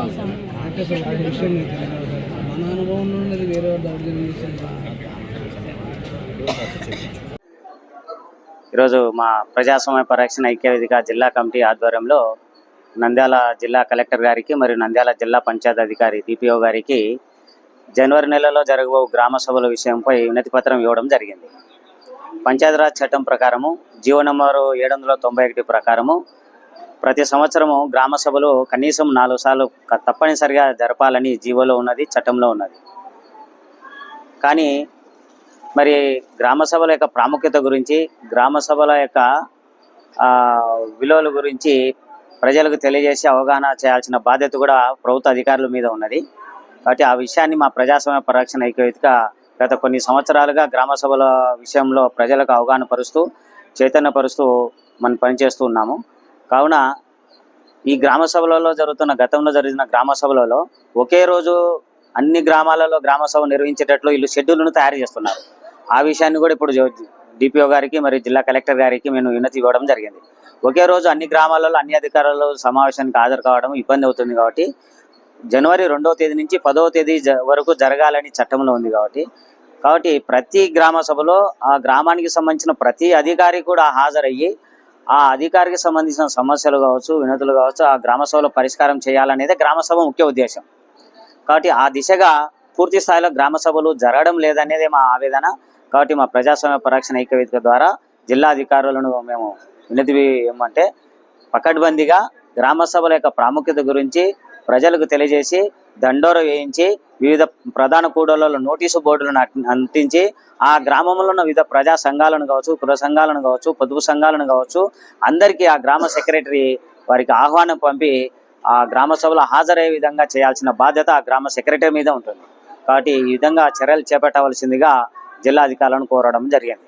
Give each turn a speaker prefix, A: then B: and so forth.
A: విషయం మన అనుభవం నుండి వేరే
B: ఈరోజు మా ప్రజాస్వామ్య పరిరక్షణ ఐక్యవేదిక జిల్లా కమిటీ ఆధ్వర్యంలో నంద్యాల జిల్లా కలెక్టర్ గారికి మరియు నంద్యాల జిల్లా పంచాయత్ అధికారి డిపిఓ గారికి జనవరి నెలలో జరగబో గ్రామ సభల విషయంపై వినతి పత్రం ఇవ్వడం జరిగింది. పంచాయతీరాజ్ చట్టం ప్రకారము జీవో నంబరు ఏడు వందల తొంభై ఒకటి ప్రకారము ప్రతి సంవత్సరము గ్రామ సభలో కనీసం నాలుగు సార్లు తప్పనిసరిగా జరపాలని జీవోలో ఉన్నది చట్టంలో ఉన్నది. కానీ మరి గ్రామ సభల యొక్క ప్రాముఖ్యత గురించి గ్రామ సభల యొక్క విలువల గురించి ప్రజలకు తెలియజేసి అవగాహన చేయాల్సిన బాధ్యత కూడా ప్రభుత్వ అధికారుల మీద ఉన్నది. కాబట్టి ఆ విషయాన్ని మా ప్రజాస్వామ్య పరిరక్షణ ఐక్యవేదిక గత కొన్ని సంవత్సరాలుగా గ్రామ సభల విషయంలో ప్రజలకు అవగాహన పరుస్తూ చైతన్యపరుస్తూ మనం పనిచేస్తూ ఉన్నాము. కావున ఈ గ్రామ సభలలో జరుగుతున్న గతంలో జరిగిన గ్రామ సభలలో ఒకే రోజు అన్ని గ్రామాలలో గ్రామ సభ నిర్వహించేటట్లు వీళ్ళు షెడ్యూల్ను తయారు చేస్తున్నారు. ఆ విషయాన్ని కూడా ఇప్పుడు డిపిఓ గారికి మరియు జిల్లా కలెక్టర్ గారికి మేము వినతి ఇవ్వడం జరిగింది. ఒకే రోజు అన్ని గ్రామాలలో అన్ని అధికారులు సమావేశానికి హాజరు కావడం ఇబ్బంది అవుతుంది కాబట్టి జనవరి రెండవ తేదీ నుంచి పదవ తేదీ వరకు జరగాలని చట్టంలో ఉంది కాబట్టి కాబట్టి ప్రతి గ్రామ సభలో ఆ గ్రామానికి సంబంధించిన ప్రతి అధికారి కూడా హాజరయ్యి ఆ అధికారికి సంబంధించిన సమస్యలు కావచ్చు వినతులు కావచ్చు ఆ గ్రామ సభలో పరిష్కారం చేయాలనేదే గ్రామ సభ ముఖ్య ఉద్దేశం. కాబట్టి ఆ దిశగా పూర్తి స్థాయిలో గ్రామ సభలు జరగడం లేదనేదే మా ఆవేదన. కాబట్టి మా ప్రజాస్వామ్య పరిరక్షణ ఐక్యవేదిక ద్వారా జిల్లా అధికారులను మేము వినతి ఏమంటే పకడ్బందీగా గ్రామ సభల యొక్క ప్రాముఖ్యత గురించి ప్రజలకు తెలియజేసి దండోర వేయించి వివిధ ప్రధాన కూడళ్ళలో నోటీసు బోర్డులను అట్- అంటించి ఆ గ్రామంలో ఉన్న వివిధ ప్రజా సంఘాలను కావచ్చు కుల సంఘాలను కావచ్చు పొదుపు సంఘాలను కావచ్చు అందరికీ ఆ గ్రామ సెక్రటరీ వారికి ఆహ్వానం పంపి ఆ గ్రామ సభలో హాజరయ్యే విధంగా చేయాల్సిన బాధ్యత ఆ గ్రామ సెక్రటరీ మీద ఉంటుంది. కాబట్టి ఈ విధంగా చర్యలు చేపట్టవలసిందిగా జిల్లా అధికారులను కోరడం జరిగింది.